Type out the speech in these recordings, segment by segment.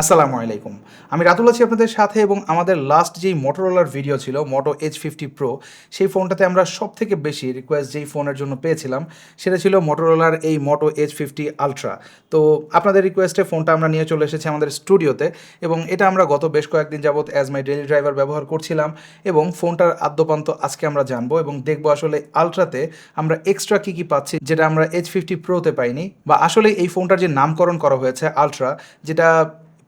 আসসালামু আলাইকুম। আমি রাতুল আছি আপনাদের সাথে এবং আমাদের লাস্ট যেই মোটরোলার ভিডিও ছিল মোটো এইচ ফিফটি প্রো সেই ফোনটাতে আমরা সব থেকে বেশি রিকোয়েস্ট যেই ফোনের জন্য পেয়েছিলাম, সেটা ছিল মোটরোলার এই মোটো এইচ ফিফটি আলট্রা তো আপনাদের রিকোয়েস্টে ফোনটা আমরা নিয়ে চলে এসেছি আমাদের স্টুডিওতে এবং এটা আমরা গত বেশ কয়েকদিন যাবত অ্যাজ মাই ডেলি ড্রাইভার ব্যবহার করছিলাম এবং ফোনটার আদ্যপান্ত আজকে আমরা জানব এবং দেখব আসলে আলট্রাতে আমরা এক্সট্রা কী কী পাচ্ছি যেটা আমরা এইচ ফিফটি প্রোতে পাইনি বা আসলে এই ফোনটার যে নামকরণ করা হয়েছে আলট্রা যেটা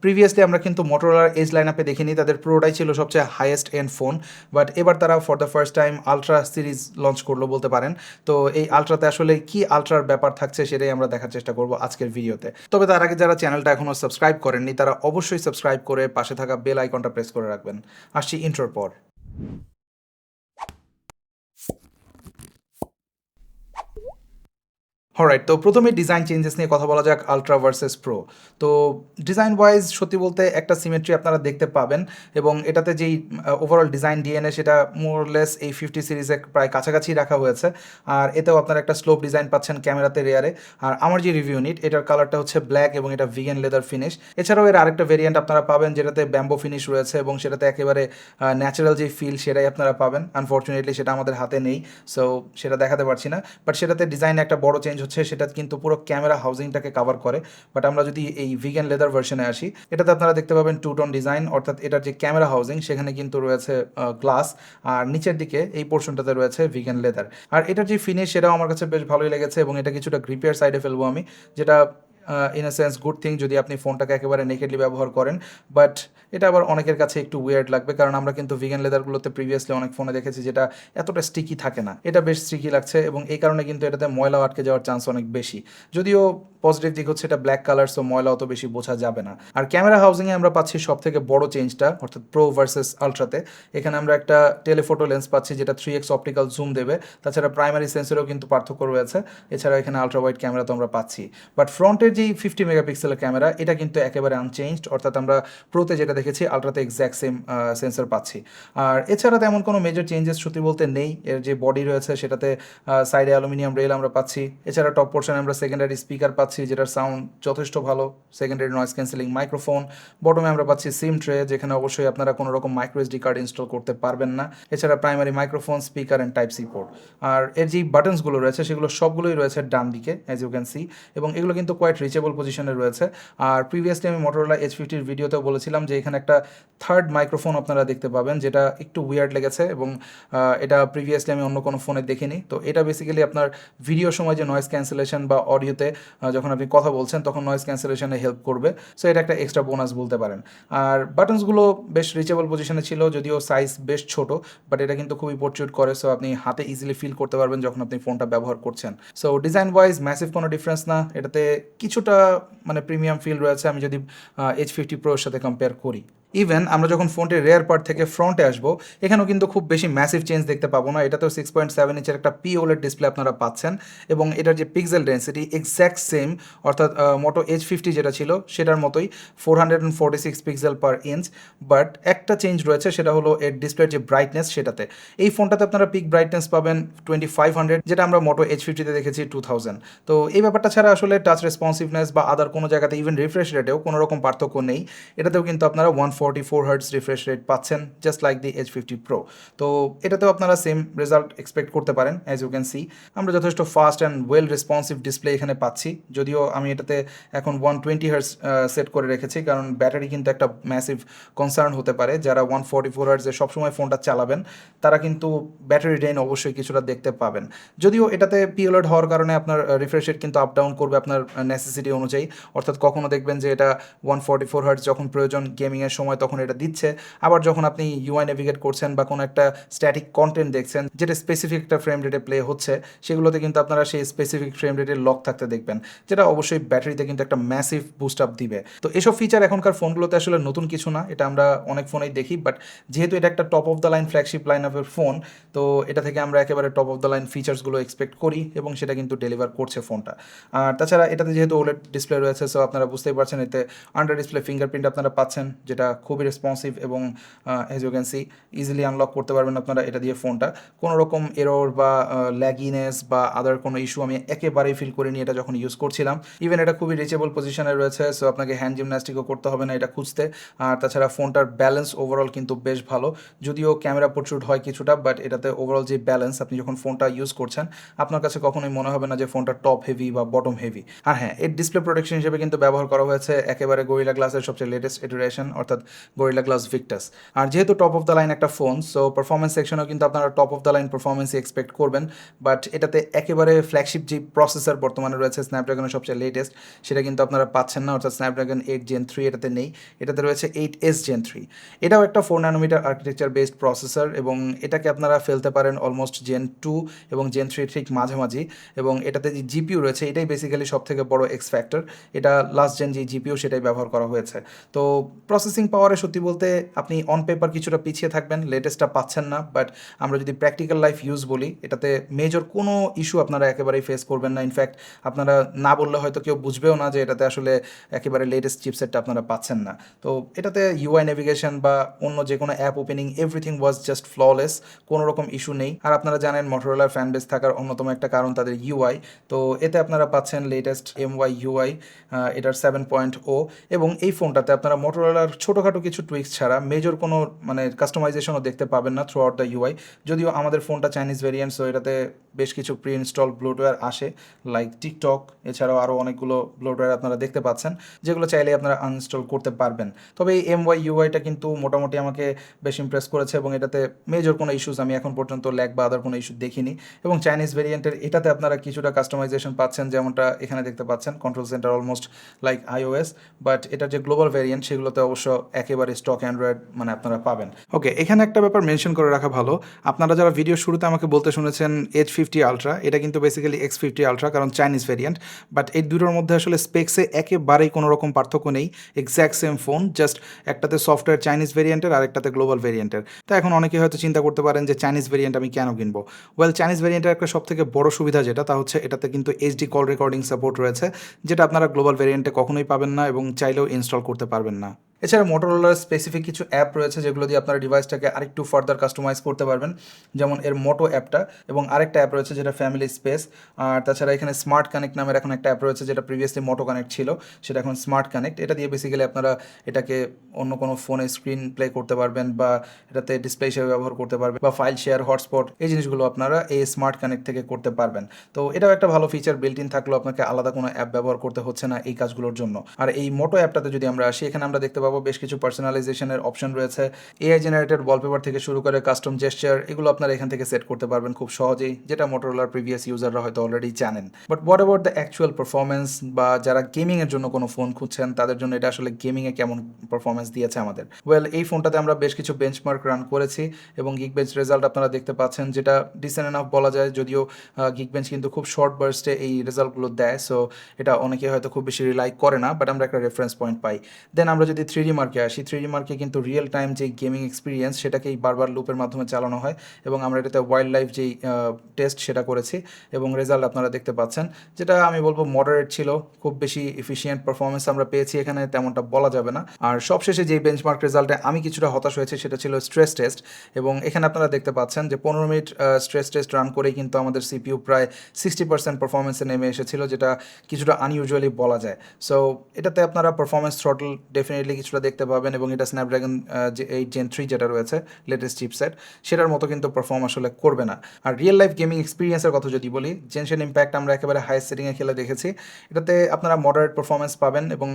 প্রিভিয়াসলি আমরা কিন্তু মোটরোলার এজ লাইন আপে দেখিনি, তাদের পুরোটাই ছিল সবচেয়ে হাইয়েস্ট এন্ড ফোন বাট এবার তারা for the first time ultra series launch করল বলতে পারেন। তো এই আলট্রাতে আসলে কি আলট্রার ব্যাপার থাকছে সেটাই আমরা দেখার চেষ্টা করব আজকের ভিডিওতে। তবে তার আগে যারা চ্যানেলটা এখনও সাবস্ক্রাইব করেননি, তারা অবশ্যই সাবস্ক্রাইব করে পাশে থাকা বেল আইকনটা প্রেস করে রাখবেন। আসছি ইন্ট্রোর পর। হরাইট তো প্রথমে ডিজাইন চেঞ্জেস নিয়ে কথা বলা যাক আলট্রা ভার্সেস প্রো তো ডিজাইন ওয়াইজ সত্যি বলতে একটা সিমেট্রি আপনারা দেখতে পাবেন এবং এটাতে যেই ওভারঅল ডিজাইন ডিএনএ সেটা মোরলেস এই ফিফটি সিরিজে প্রায় কাছাকাছি রাখা হয়েছে। আর এতেও আপনারা একটা স্লোপ ডিজাইন পাচ্ছেন ক্যামেরাতে রেয়ারে আর আমার যে রিভিউ নিট এটার কালারটা হচ্ছে ব্ল্যাক এবং এটা ভিগেন লেদার ফিনিশ এছাড়াও এর আরেকটা ভেরিয়েন্ট আপনারা পাবেন যেটাতে ব্যাম্বো ফিনিশ রয়েছে এবং সেটাতে একেবারে ন্যাচারাল যে ফিল সেটাই আপনারা পাবেন। আনফর্চুনেটলি সেটা আমাদের হাতে নেই সো সেটা দেখাতে পারছি না। বাট সেটাতে ডিজাইন একটা বড় চেঞ্জ হচ্ছে সেটা কিন্তু পুরো ক্যামেরা হাউজিংটাকে কাভার করে। বাট আমরা যদি এই ভিগান লেদার ভার্সনে আসি, এটাতে আপনারা দেখতে পাবেন টু টন ডিজাইন অর্থাৎ এটার যে ক্যামেরা হাউজিং সেখানে কিন্তু রয়েছে গ্লাস আর নিচের দিকে এই পোর্শনটাতে রয়েছে ভিগান লেদার আর এটার যে ফিনিশ সেটাও আমার কাছে বেশ ভালোই লেগেছে এবং এটা কিছুটা গ্রিপের সাইডে ফেলব আমি, যেটা in a sense good thing যদি আপনি ফোনটাকে একেবারে নেকেডলি ব্যবহার করেন বাট এটা আবার অনেকের কাছে একটু ওয়ার্ড লাগবে, কারণ আমরা কিন্তু ভিগান লেদারগুলোতে প্রিভিয়াসলি অনেক ফোনে দেখেছি যেটা এতটা স্টিকি থাকে না। এটা বেশ স্টিকি লাগছে এবং এই কারণে কিন্তু এটাতে ময়লা আটকে যাওয়ার চান্স অনেক বেশি। যদিও পজিটিভ দিক হচ্ছে এটা ব্ল্যাক কালার সো ময়লা অত বেশি বোঝা যাবে না। আর ক্যামেরা হাউজিংয়ে আমরা পাচ্ছি সব থেকে বড় চেঞ্জটা অর্থাৎ প্রো ভার্সেস আলট্রাতে এখানে আমরা একটা টেলিফোটো লেন্স পাচ্ছি যেটা থ্রি এক্স অপটিক্যাল জুম দেবে। তাছাড়া প্রাইমারি সেন্সরেও কিন্তু পার্থক্য রয়েছে। এছাড়া এখানে আলট্রা ওয়াইড ক্যামেরা তো আমরা পাচ্ছি। বাট ফ্রন্টের যেই ফিফটি মেগাপিক্সেলের ক্যামেরা এটা কিন্তু একেবারে আনচেঞ্জড অর্থাৎ আমরা প্রোতে যেটা দেখেছি আলট্রাতে এক্স্যাক্ট সেম সেন্সর পাচ্ছি। আর এছাড়া তেমন কোনো মেজর চেঞ্জেস সত্যি বলতে নেই। এর যে বডি রয়েছে, সেটাতে সাইডে অ্যালুমিনিয়াম রেল আমরা পাচ্ছি। এছাড়া টপ পোর্শনে আমরা সেকেন্ডারি স্পিকার পাচ্ছি, যেটার সাউন্ড যথেষ্ট ভালো। সেকেন্ডারি নয়েজ ক্যান্সেলিং মাইক্রোফোন বটমে আমরা পাচ্ছি সিম ট্রে যেখানে অবশ্যই আপনারা কোনো রকম মাইক্রো এসডি কার্ড ইনস্টল করতে পারবেন না। এছাড়া primary microphone speaker and type C port আর এর যেই বাটনসগুলো রয়েছে, সেগুলো সবগুলোই রয়েছে ডান দিকে অ্যাজ ইউ ক্যান সি এবং এগুলো কিন্তু কোয়াইট রিচেবল পজিশনে রয়েছে। আর প্রিভিয়াসলি আমি মোটরোলা এইচ ফিফটির ভিডিওতেও বলেছিলাম যে এখানে একটা থার্ড মাইক্রোফোন আপনারা দেখতে পাবেন, যেটা একটু উইয়ার্ড লেগেছে এবং এটা প্রিভিয়াসলি আমি অন্য কোনো ফোনে দেখিনি। তো এটা বেসিক্যালি আপনার ভিডিও সময় যে নয়েজ ক্যান্সেলেশন বা অডিওতে যখন আপনি কথা বলছেন, তখন নয়েজ ক্যান্সেলেশনে হেল্প করবে। সো এটা একটা এক্সট্রা বোনাস বলতে পারেন। আর বাটনসগুলো বেশ রিচেবল পজিশনে ছিল, যদিও সাইজ বেশ ছোট বাট এটা কিন্তু খুবই পরচুট করে। সো আপনি হাতে ইজিলি ফিল করতে পারবেন যখন আপনি ফোনটা ব্যবহার করছেন। সো ডিজাইন ওয়াইজ ম্যাসিভ কোনো ডিফারেন্স না। এটাতে কিছুটা মানে প্রিমিয়াম ফিল রয়েছে আমি যদি এইচ ফিফটি প্রোর সাথে কম্পেয়ার করি। ইভেন আমরা যখন ফোনটির রেয়ার পার্ট থেকে ফ্রন্টে আসব, এখানেও কিন্তু খুব বেশি ম্যাসিভ চেঞ্জ দেখতে পাবো না। এটাতেও সিক্স পয়েন্ট সেভেন ইঞ্চের একটা পি ওলের ডিসপ্লে আপনারা পাচ্ছেন। এবং এটার যে পিক্সেল ডেন্সিটি এক্স্যাক্ট সেম অর্থাৎ মোটো এইচ ফিফটি যেটা ছিল, সেটার মতোই four hundred and forty six pixel per inch but একটা চেঞ্জ রয়েছে, সেটা হলো এর ডিসপ্লের যে ব্রাইটনেস সেটাতে। এই ফোনটাতে আপনারা পিক ব্রাইটনেস পাবেন টোয়েন্টি ফাইভ হান্ড্রেড যেটা আমরা মোটো এইচ ফিফটিতে দেখেছি টু থাউজেন্ড তো এই ব্যাপারটা ছাড়া আসলে টাচ রেসপন্সিভনেস বা আদার কোনো জায়গাতে ইভেন রিফ্রেশ রেটেও কোনো রকম পার্থক্য নেই। এটাতেও কিন্তু আপনারা one forty four hertz refresh rate পাচ্ছেন just like the H fifty Pro তো এটাতেও আপনারা সেম রেজাল্ট এক্সপেক্ট করতে পারেন অ্যাজ ইউ ক্যান সি আমরা যথেষ্ট fast and well responsive display এখানে পাচ্ছি। যদিও আমি এটাতে এখন ওয়ান টোয়েন্টি হার্স সেট করে রেখেছি, কারণ ব্যাটারি কিন্তু একটা ম্যাসিভ কনসার্ন হতে পারে। যারা ওয়ান ফোর্টি ফোর হার্সে সবসময় ফোনটা চালাবেন, তারা কিন্তু ব্যাটারি ড্রেন অবশ্যই কিছুটা দেখতে পাবেন। যদিও এটাতে পিওলার্ড হওয়ার কারণে আপনার রিফ্রেশ রেট কিন্তু আপ ডাউন করবে আপনার নেসেসিটি অনুযায়ী। অর্থাৎ কখনো দেখবেন যে এটা ওয়ান ফোর্টি ফোর হার্স যখন প্রয়োজন গেমিংয়ের সময় তখন এটা দিচ্ছে। আবার যখন আপনি ইউআই নেভিগেট করছেন বা কোনো একটা স্ট্যাটিক কন্টেন্ট দেখছেন, যেটা স্পেসিফিক একটা ফ্রেম রেটে প্লে হচ্ছে, সেগুলোতে কিন্তু আপনারা সেই স্পেসিফিক ফ্রেম রেটের লক থাকতে দেখবেন, যেটা অবশ্যই ব্যাটারিতে কিন্তু একটা ম্যাসিভ বুস্ট আপ দিবে। তো এসব ফিচার এখনকার ফোনগুলোতে আসলে নতুন কিছু না, এটা আমরা অনেক ফোনেই দেখি বাট যেহেতু এটা একটা top of the line flagship line আপের ফোন তো এটা থেকে আমরা একেবারে টপ অফ দ্য লাইন ফিচার্সগুলো এক্সপেক্ট করি এবং সেটা কিন্তু ডেলিভার করছে ফোনটা। আর তাছাড়া এটাতে যেহেতু ওলেড ডিসপ্লে রয়েছে সো আপনারা বুঝতেই পারছেন, এতে আন্ডার ডিসপ্লে ফিঙ্গারপ্রিন্ট আপনারা পাচ্ছেন, যেটা খুবই রেসপন্সিভ এবং as you can see easily unlock করতে পারবেন আপনারা এটা দিয়ে ফোনটা কোনো রকম এরর বা ল্যাগিনেস বা আদার কোনো ইস্যু আমি একেবারেই ফিল করিনি এটা যখন ইউজ করছিলাম। ইভেন এটা খুবই রিচেবল পজিশনে রয়েছে সো আপনাকে হ্যান্ড জিমন্যাস্টিকও করতে হবে না এটা খুঁজতে। আর তাছাড়া ফোনটার ব্যালেন্স ওভারঅল কিন্তু বেশ ভালো। যদিও ক্যামেরা প্রচুর হয় কিছুটা বাট এটাতে ওভারঅল যে ব্যালেন্স আপনি যখন ফোনটা ইউজ করছেন, আপনার কাছে কখনোই মনে হবে না যে ফোনটা টপ হেভি বা বটম হেভি আর হ্যাঁ এর ডিসপ্লে প্রোটেকশন হিসেবে কিন্তু ব্যবহার করা হয়েছে একেবারে গরিলা গ্লাসের সবচেয়ে লেটেস্ট ইটারেশন অর্থাৎ গরিলা গ্লাস ভিক্টাস আর যেহেতু টপ অফ দ্য লাইন একটা ফোন সো পারফরমেন্স সেকশনেও কিন্তু আপনারা টপ অফ দ্য লাইন পারফরমেন্সই এক্সপেক্ট করবেন। বাট এটাতে একেবারে ফ্ল্যাগশিপ যে প্রসেসর বর্তমানে রয়েছে স্ন্যাপড্রাগনের সবচেয়ে লেটেস্ট সেটা কিন্তু আপনারা পাচ্ছেন না, অর্থাৎ স্ন্যাপড্রাগন এইট জেন থ্রি এটাতে নেই। এটাতে রয়েছে এইট এস জেন থ্রি এটাও একটা four nanometer architecture based processor এবং এটাকে আপনারা ফেলতে পারেন অলমোস্ট জেন টু এবং জেন থ্রি ঠিক মাঝামাঝি এবং এটাতে যে জিপিউ রয়েছে, এটাই বেসিক্যালি সব থেকে বড় এক্স ফ্যাক্টর এটা লাস্ট জেন যে জিপিউ সেটাই ব্যবহার করা হয়েছে। তো প্রসেসিং পাওয়ারে সত্যি বলতে আপনি অন পেপার কিছুটা পিছিয়ে থাকবেন লেটেস্টটা পাচ্ছেন না বাট আমরা যদি প্র্যাকটিক্যাল লাইফ ইউজ বলি, এটাতে মেজর কোনো ইস্যু আপনারা একেবারেই ফেস করবেন না। ইনফ্যাক্ট আপনারা না বললে হয়তো কেউ বুঝবেও না যে এটাতে আসলে একেবারে লেটেস্ট চিপসেটটা আপনারা পাচ্ছেন না। তো এটাতে ইউআই নেভিগেশন বা অন্য যে কোনো app opening everything was just flawless কোনো রকম ইস্যু নেই। আর আপনারা জানেন মোটরোলার ফ্যান বেস থাকার অন্যতম একটা কারণ তাদের ইউআই তো এতে আপনারা পাচ্ছেন লেটেস্ট এম ওয়াই ইউআই এটার সেভেন পয়েন্ট ও এবং এই ফোনটাতে আপনারা মোটরোলার ছোটোখাটো কিছু টুইক্স ছাড়া মেজর কোনো মানে কাস্টমাইজেশনও দেখতে পাবেন না থ্রু আউট দ্য ইউআই যদিও আমাদের ফোনটা চাইনিজ ভেরিয়েন্ট সো এটাতে বেশ কিছু প্রি ইনস্টল ব্লুটওয়্যার আসে লাইক টিকটক এছাড়াও আরও অনেকগুলো ব্লুটওয়্যার আপনারা দেখতে পাচ্ছেন, যেগুলো চাইলে আপনারা আনইনস্টল করতে পারবেন। তবে এই এম ওয়াই ইউআইটা কিন্তু মোটামুটি আমাকে বেশ ইমপ্রেস করেছে এবং এটাতে মেজর কোনো ইস্যুস আমি এখন পর্যন্ত ল্যাগ বা আদার কোনো ইস্যু দেখিনি। এবং চাইনিজ ভেরিয়েন্টের এটাতে আপনারা কিছুটা কাস্টমাইজেশন পাচ্ছেন, যেমনটা এখানে দেখতে পাচ্ছেন control centre almost like iOS but এটার যে গ্লোবাল ভেরিয়েন্ট সেগুলোতে অবশ্য একেবারে স্টক অ্যান্ড্রয়েড মানে আপনারা পাবেন। ওকে এখানে একটা ব্যাপার মেনশন করে রাখা ভালো। আপনারা যারা ভিডিও শুরুতে আমাকে বলতে শুনেছেন এইচ ফিফটি আলট্রা এটা কিন্তু বেসিক্যালি এক্স ফিফটি আলট্রা কারণ চাইনিজ ভেরিয়েন্ট বাট এই দুটোর মধ্যে আসলে স্পেক্সে একেবারেই কোনো রকম পার্থক্য নেই। এক্স্যাক্ট সেম ফোন জাস্ট একটাতে সফটওয়্যার চাইনিজ ভেরিয়েন্টের আর একটাতে গ্লোবাল ভেরিয়েন্টের তো এখন অনেকে হয়তো চিন্তা করতে পারেন যে চাইনিজ ভেরিয়েন্ট আমি কেন কিনবো? ওয়েল চাইনিজ ভেরিয়েন্টের একটা সব থেকে বড় সুবিধা যেটা, তা হচ্ছে এটাতে কিন্তু এইচডি কল রেকর্ডিং সাপোর্ট রয়েছে, যেটা আপনারা গ্লোবাল ভেরিয়েন্টে কখনোই পাবেন না এবং চাইলেও ইনস্টল করতে পারবেন না। এছাড়া মোটোরোলার স্পেসিফিক কিছু অ্যাপ রয়েছে যেগুলো দিয়ে আপনারা ডিভাইসটাকে আরেকটু ফার্দার কাস্টমাইজ করতে পারবেন। যেমন এর মোটো অ্যাপটা এবং আরেকটা অ্যাপ রয়েছে যেটা ফ্যামিলি স্পেস আর তাছাড়া এখানে স্মার্ট কানেক্ট নামের এখন একটা অ্যাপ রয়েছে যেটা প্রিভিয়াসলি মোটো কানেক্ট ছিল, সেটা এখন স্মার্ট কানেক্ট এটা দিয়ে বেসিক্যালি আপনারা এটাকে অন্য কোনো ফোনে স্ক্রিন প্লে করতে পারবেন বা এটাতে ডিসপ্লে হিসেবে ব্যবহার করতে পারবেন বা ফাইল শেয়ার হটস্পট এই জিনিসগুলো আপনারা এই স্মার্ট কানেক্ট থেকে করতে পারবেন। তো এটাও একটা ভালো ফিচার বিল্ট ইন থাকলেও আপনাকে আলাদা কোনো অ্যাপ ব্যবহার করতে হচ্ছে না এই কাজগুলোর জন্য। আর এই মোটো অ্যাপটাতে যদি আমরা আসি, এখানে আমরা দেখতে পাবো বেশ কিছু পার্সোনালাইজেশনের অপশন রয়েছে। এআই জেনারেটেড ওয়ালপেপার থেকে শুরু করে কাস্টম জেস্টার এগুলো আপনারা এখান থেকে সেট করতে পারবেন খুব সহজেই, যেটা মোটোরোলার প্রিভিয়াস ইউজাররা হয়তো অলরেডি জানেন। But what about the actual performance বা যারা গেমিংয়ের জন্য কোনো ফোন খুঁজছেন, তাদের জন্য এটা আসলে গেমিংয়ে কেমন পারফরমেন্স দিয়েছে আমাদের? ওয়েল এই ফোনটাতে আমরা বেশ কিছু বেঞ্চমার্ক রান করেছি এবং গিক বেঞ্চ রেজাল্ট আপনারা দেখতে পাচ্ছেন, যেটা ডিসেন্ট এনাফ বলা যায়, যদিও গিক বেঞ্চ কিন্তু খুব শর্ট বার্স্টে এই রেজাল্টগুলো দেয়। সো এটা অনেকে হয়তো খুব বেশি রিলাই করে না বাট আমরা একটা রেফারেন্স পয়েন্ট পাই। দেন আমরা যদি থ্রি ডি মার্কে আসি থ্রি ডি মার্কে কিন্তু রিয়েল টাইম যে গেমিং এক্সপিরিয়েন্স সেটাকেই বারবার লুপের মাধ্যমে চালানো হয় এবং আমরা এটাতে ওয়াইল্ড লাইফ যেই টেস্ট সেটা করেছি এবং রেজাল্ট আপনারা দেখতে পাচ্ছেন। যেটা আমি বলব মডারেট ছিল, খুব বেশি এফিসিয়েন্ট পারফরমেন্স আমরা পেয়েছি এখানে, তেমনটা বলা যাবে না। আর সবশেষে যেই বেঞ্চমার্ক রেজাল্টে আমি কিছুটা হতাশ হয়েছে সেটা ছিল স্ট্রেস টেস্ট এবং এখানে আপনারা দেখতে পাচ্ছেন যে পনেরো মিনিট স্ট্রেস টেস্ট রান করেই কিন্তু আমাদের সিপিউ প্রায় সিক্সটি পার্সেন্ট পারফরমেন্সে নেমে এসেছিল, যেটা কিছুটা আনইউজুয়ালি বলা যায়। সো এটাতে আপনারা পারফরমেন্স থ্রটল ডেফিনেটলি কিছুটা দেখতে পাবেন এবং এটা স্ন্যাপড্রাগন যে এইট জেন থ্রি যেটা রয়েছে লেটেস্ট চিপসেট সেটার মতো কিন্তু পারফর্ম আসলে করবে না। আর রিয়েল লাইফ গেমিং এক্সপিরিয়েন্সের কথা যদি বলি জেনশন ইম্প্যাক্ট আমরা একেবারে হাই সেটিংয়ে খেলে দেখেছি। এটাতে আপনারা মডারেট পারফরমেন্স পাবেন এবং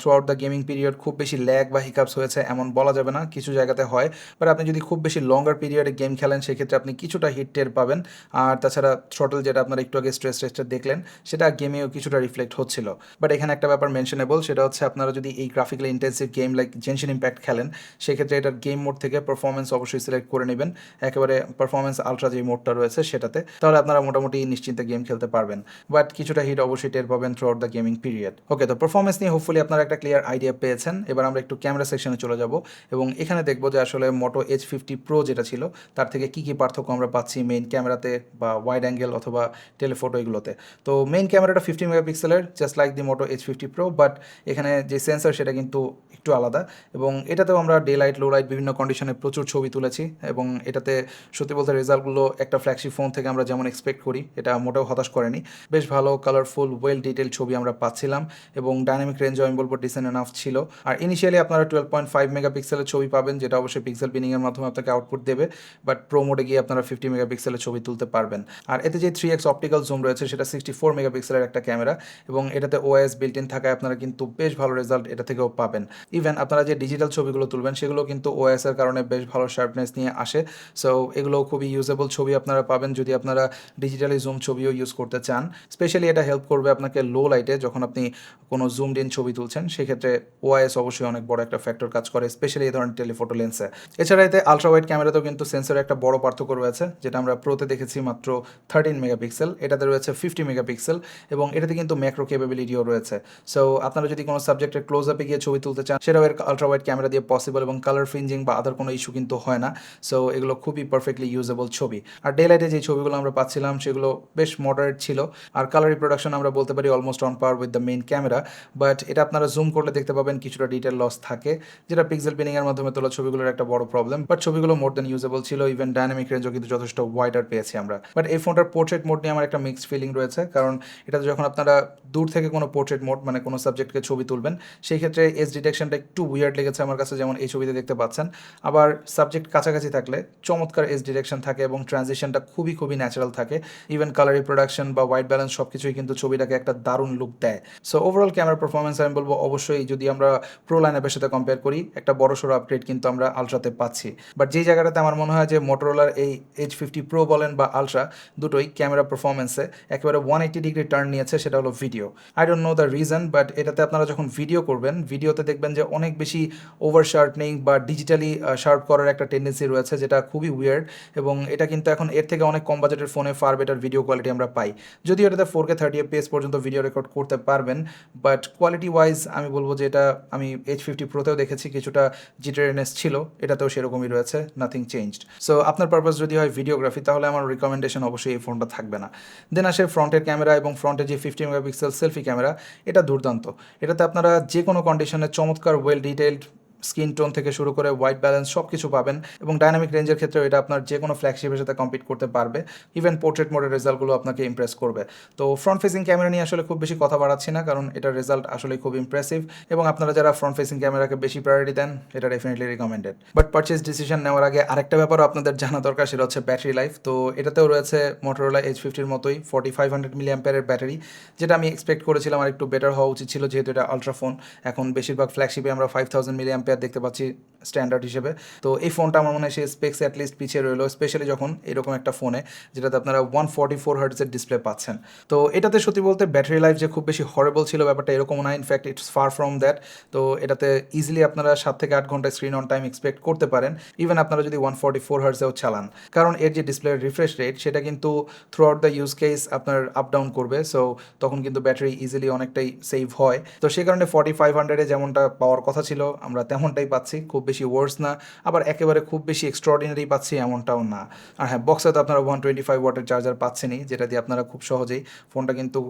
throughout the gaming period খুব বেশি ল্যাগ বা হিকাপস হয়েছে এমন বলা যাবে না, কিছু জায়গাতে হয়। বাট আপনি যদি খুব বেশি লঙ্গার পিরিয়ডে গেম খেলেন, সেক্ষেত্রে আপনি কিছুটা হিট টের পাবেন। আর তাছাড়া থ্রটল যেটা আপনারা একটু আগে স্ট্রেস টেস্টটা দেখলেন, সেটা গেমেও কিছুটা রিফ্লেক্ট হচ্ছিল। বাট এখানে একটা ব্যাপার মেনশনেবল সেটা হচ্ছে আপনারা যদি এই graphically intensive game like Genshin Impact খেলেন, সেক্ষেত্রে এটার গেম মোড থেকে পারফরমেন্স অবশ্যই সিলেক্ট করে নেবেন। একেবারে পারফরমেন্স আলট্রা যে মোডটা রয়েছে সেটাতে, তাহলে আপনারা মোটামুটি নিশ্চিন্তে গেম খেলতে পারবেন। বাট কিছুটা হিট অবশ্যই টের পাবেন throughout the gaming period okay তো পারফরমেন্স নিয়ে হোপফুলি আপনারা একটা ক্লিয়ার আইডিয়া পেয়েছেন। এবার আমরা একটু ক্যামেরা সেকশনে চলে যাব এবং এখানে দেখব যে আসলে মোটো এইচ ফিফটি প্রো যেটা ছিল, তার থেকে কী কী পার্থক্য আমরা পাচ্ছি মেইন ক্যামেরাতে বা ওয়াইড অ্যাঙ্গেল অথবা টেলিফোটো এগুলোতে। তো মেইন ক্যামেরাটা ফিফটি মেগাপিক্সেলের just like the Moto H fifty Pro but এখানে যে সেন্সার সেটা কিন্তু একটু আলাদা। এবং এটাতেও আমরা ডে লাইট লো লাইট বিভিন্ন কন্ডিশনে প্রচুর ছবি তুলেছি এবং এটাতে সত্যি বলতে রেজাল্টগুলো একটা ফ্ল্যাগশিপ ফোন থেকে আমরা যেমন এক্সপেক্ট করি, এটা মোটেও হতাশ করেনি। বেশ ভালো কালারফুল ওয়েল ডিটেল ছবি আমরা পাচ্ছিলাম এবং ডাইনামিক রেঞ্জ আমি বলব ডিসেন্ট এনাফ ছিল। আর ইনিশিয়ালি আপনারা টুয়েলভ পয়েন্ট ফাইভ মেগাপিক্সেলের ছবি পাবেন, যেটা অবশ্যই পিক্সেল বিনিংয়ের মাধ্যমে আপনাকে আউটপুট দেবে বাট প্রো মোডে গিয়ে আপনারা ফিফটি মেগাপিক্সেলের ছবি তুলতে পারবেন। আর এতে যে থ্রি এক্স অপটিক্যাল জুম রয়েছে, সেটা সিক্সটি ফোর মেগাপিক্সেলের একটা ক্যামেরা এবং এটাতে ওএস বিল্ট ইন থাকায় আপনারা কিন্তু বেশ ভালো রেজাল্ট এটা থেকেও পাবেন। ইভেন আপনারা যে ডিজিটাল ছবিগুলো তুলবেন, সেগুলো কিন্তু ওএস এর কারণে বেশ ভালো শার্পনেস নিয়ে আসে। সো এগুলো খুবই ইউজেবল ছবি আপনারা পাবেন যদি আপনারা ডিজিটালি জুম ছবিও ইউজ করতে চান। স্পেশালি এটা হেল্প করবে আপনাকে লো লাইটে যখন আপনি কোনো জুম ইন ছবি তুলছেন, সেক্ষেত্রে ওআইএস অবশ্যই অনেক বড় একটা ফ্যাক্টর কাজ করে স্পেশালি এই ধরনের টেলিফোটো লেন্সে এছাড়া এতে আলট্রা ওয়াইড ক্যামেরাতেও কিন্তু সেন্সরের একটা বড় পার্থক্য রয়েছে, যেটা আমরা প্রোতে দেখেছি মাত্র থার্টিন মেগাপিক্সেল এটাতে রয়েছে ফিফটি মেগাপিক্সেল এবং এটাতে কিন্তু ম্যাক্রো ক্যাপাবিলিটিও রয়েছে। সো আপনারা যদি কোনো সাবজেক্টের ক্লোজ আপে গিয়ে ছবি তুলতে চান সেটাও এর আলট্রা ওয়াইড ক্যামেরা দিয়ে পসিবল এবং কালার ফ্রিঞ্জিং বা আদার কোনো ইস্যু কিন্তু হয় না। সো এগুলো খুবই পারফেক্টলি ইউজেবল ছবি। আর ডে লাইটে যে ছবিগুলো আমরা পাচ্ছিলাম, সেগুলো বেশ মডারেট ছিল। আর কালার রিপ্রোডাকশন আমরা বলতে পারি almost on power with the main camera but এটা আপনারা জুম করলে দেখতে পাবেন কিছুটা ডিটেল লস থাকে, যেটা পিক্সেল পিনিংয়ের মাধ্যমে তোলা ছবিগুলোর একটা বড় প্রবলেম বাট ছবিগুলো মোর দেন ইউজেবল ছিল ইভেন ডাইনামিক রেঞ্জও কিন্তু যথেষ্ট ওয়াইডার পেয়েছি আমরা। বাট এই ফোনটার পোর্ট্রেট মোড নিয়ে আমার একটা মিক্সড ফিলিং রয়েছে, কারণ এটাতে যখন আপনারা দূর থেকে কোনো পোর্ট্রেট মোড মানে কোনো সাবজেক্টকে ছবি তুলবেন, সেই ক্ষেত্রে এস ডিটেকশনটা একটু উইয়ার্ড লেগেছে আমার কাছে, যেমন এই ছবিতে দেখতে পাচ্ছেন। আবার সাবজেক্ট কাছাকাছি থাকলে চমৎকার এস ডিরেকশন থাকে এবং ট্রানজিশনটা খুবই খুবই ন্যাচারাল থাকে। ইভেন কালার রিপ্রোডাকশন বা হোয়াইট ব্যালেন্স সব কিছুই কিন্তু ছবিটাকে একটা দারুণ লুক দেয়। সো ওভারঅল ক্যামেরা পারফরমেন্স আমি বলব অবশ্যই যদি আমরা প্রো লাইন অ্যাপের সাথে কম্পেয়ার করি, একটা বড় সড়ো আপগ্রেড কিন্তু আমরা আলট্রাতে পাচ্ছি। বাট যেই জায়গাটাতে আমার মনে হয় যে মোটরোলার এই এইচ ফিফটি প্রো বলেন বা আলট্রা দুটোই ক্যামেরা পারফরমেন্সে একেবারে ওয়ান এইটি ডিগ্রি টার্ন নিয়েছে, সেটা হলো video I don't know the reason but এটাতে আপনারা যখন ভিডিও করবেন ভিডিওতে দেখবেন যে অনেক বেশি ওভার শার্পনিং বা ডিজিটালি শার্প করার একটা টেন্ডেন্সি রয়েছে, যেটা খুবই উইয়ার্ড এবং এটা কিন্তু এখন এর থেকে অনেক কম বাজেটের ফোনে ফার বেটার ভিডিও কোয়ালিটি আমরা পাই। যদি এটাতে ফোর কে থার্টি এফপিএস পর্যন্ত ভিডিও রেকর্ড করতে পারবেন বাট কোয়ালিটি ওয়াইজ আমি বলব যে এটা আমি এইচ ফিফটি প্রোতেও দেখেছি, কিছুটা জিটারেনেস ছিল, এটাতেও সেরকমই রয়েছে নাথিং চেঞ্জড সো আপনার পারপাস যদি হয় ভিডিওগ্রাফি তাহলে আমার রিকমেন্ডেশন অবশ্যই এই ফোনটা থাকবে না। দেন আসে ফ্রন্টের ক্যামেরা এবং ফ্রন্টের যে ফিফটি মেগাপিক্সেল সেলফি ক্যামেরা এটা দুর্দান্ত। এটাতে আপনারা যে কোনো কন্ডিশনে চমৎকার ওয়েল ডিটেইলড স্কিন টোন থেকে শুরু করে হোয়াইট ব্যালেন্স সব কিছু পাবেন এবং ডাইনামিক রেঞ্জের ক্ষেত্রে এটা আপনার যে কোনো ফ্ল্যাগশিপের সাথে কম্পিট করতে পারবে। ইভেন পোর্ট্রেট মোডের রেজাল্টগুলো আপনাকে ইমপ্রেস করবে। তো ফ্রন্ট ফেসিং ক্যামেরা নিয়ে আসলে খুব বেশি কথা বাড়াচ্ছি না, কারণ এটার রেজাল্ট আসলে খুব ইমপ্রেসিভ এবং আপনারা যারা ফ্রন্ট ফেসিং ক্যামেরাকে বেশি প্রায়োরিটি দেন, এটা definitely recommended but purchase decision নেওয়ার আগে আরেকটা ব্যাপারও আপনাদের জানা দরকার, সেটা হচ্ছে ব্যাটারি লাইফ তো এটাতেও রয়েছে মোটরোলা এইচ ফিফটির মতোই forty five hundred milli battery যেটা আমি এক্সপেক্ট করেছিলাম আর একটু বেটার হওয়া উচিত ছিল, যেহেতু এটা আলট্রা ফোন এখন বেশিরভাগ ফ্ল্যাগশিপে আমরা ফাইভ থাউজেন্ড মিলি অ্যাম্পেয়ার দেখতে পাচ্ছি স্ট্যান্ডার্ড হিসেবে। তো এই ফোনটা আমার মনে হয় সেই স্পেক্স অ্যাটলিস্ট পিছিয়ে রইল স্পেশালি যখন এরকম একটা ফোনে যেটাতে আপনারা ওয়ান ফর্টি ফোর হার্টসের ডিসপ্লে পাচ্ছেন। তো এটাতে সত্যি বলতে ব্যাটারি লাইফ যে খুব বেশি হরেবল ছিল ব্যাপারটা এরকম না in fact it's far from that তো এটাতে ইজিলি আপনারা সাত থেকে আট ঘণ্টা স্ক্রিন অন টাইম এক্সপেক্ট করতে পারেন ইভেন আপনারা যদি ওয়ান ফর্টি ফোর হার্টসেও চালান। কারণ এর যে ডিসপ্লে রিফ্রেশ রেট সেটা কিন্তু throughout the use case আপনার আপ ডাউন করবে। সো তখন কিন্তু ব্যাটারি ইজিলি অনেকটাই সেভ হয়। তো সেই কারণে ফর্টি ফাইভ হান্ড্রেডে যেমনটা পাওয়ার কথা ছিল, আমরা তেমনটাই পাচ্ছি, খুব বেশি ওয়ার্স না, আবার একেবারে খুব বেশি এক্সট্রাঅর্ডিনারি পাচ্ছি এমনটাও না। আর হ্যাঁ বক্সে তো আপনারা ওয়ান টোয়েন্টি ফাইভ ওয়াটের চার্জার পাচ্ছেনই, যেটা দিয়ে আপনারা খুব সহজেই ফোনটা কিন্তু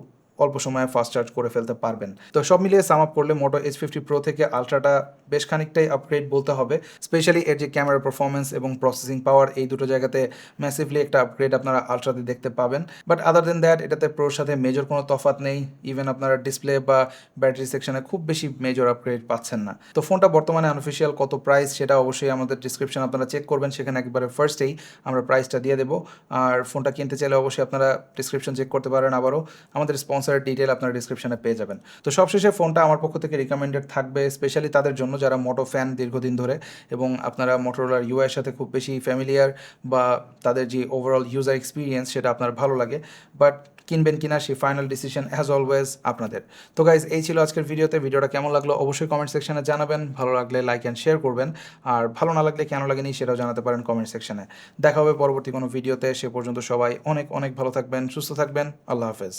অল্প সময়ে ফাস্ট চার্জ করে ফেলতে পারবেন। তো সব মিলিয়ে সাম আপ করলে মোটো এইচ ফিফটি প্রো থেকে আলট্রাটা বেশ খানিকটাই আপগ্রেড বলতে হবে। স্পেশালি এর যে ক্যামেরা পারফরমেন্স এবং প্রসেসিং পাওয়ার এই দুটো জায়গাতে ম্যাসিভলি একটা আপগ্রেড আপনারা আলট্রাতে দেখতে পাবেন। বাট আদার দেন দ্যাট এটাতে প্রোর সাথে মেজর কোনো তফাৎ নেই। ইভেন আপনারা ডিসপ্লে বা ব্যাটারি সেকশনে খুব বেশি মেজর আপগ্রেড পাচ্ছেন না। তো ফোনটা বর্তমানে আনঅফিসিয়াল কত প্রাইস সেটা অবশ্যই আমাদের ডিসক্রিপশন আপনারা চেক করবেন। সেখানে একবারে ফার্স্টেই আমরা প্রাইসটা দিয়ে দেবো। আর ফোনটা কিনতে চাইলে অবশ্যই আপনারা ডিসক্রিপশন চেক করতে পারেন আবারও। আমাদের স্পন্সারের ডিটেল আপনারা ডিসক্রিপশনে পেয়ে যাবেন। তো সবশেষে ফোনটা আমার পক্ষ থেকে রিকমেন্ডেড থাকবে স্পেশালি তাদের জন্য যারা মোটো ফ্যান দীর্ঘদিন ধরে এবং আপনারা মোটোরোলার ইউআইয়ের সাথে খুব বেশি ফ্যামিলিয়ার বা তাদের যে ওভারঅল ইউজার এক্সপিরিয়েন্স সেটা আপনার ভালো লাগে বাট কিনবেন কিনা সেই ফাইনাল ডিসিশন অ্যাজ অলওয়েজ আপনাদের। তো গাইজ এই ছিল আজকের ভিডিওতে ভিডিওটা কেমন লাগল অবশ্যই কমেন্ট সেকশনে জানাবেন। ভালো লাগলে লাইক অ্যান্ড শেয়ার করবেন। আর ভালো না লাগলে কেন লাগেনি সেটাও জানাতে পারেন কমেন্ট সেকশনে দেখা হবে পরবর্তী কোনো ভিডিওতে সে পর্যন্ত সবাই অনেক অনেক ভালো থাকবেন, সুস্থ থাকবেন। আল্লাহ হাফেজ।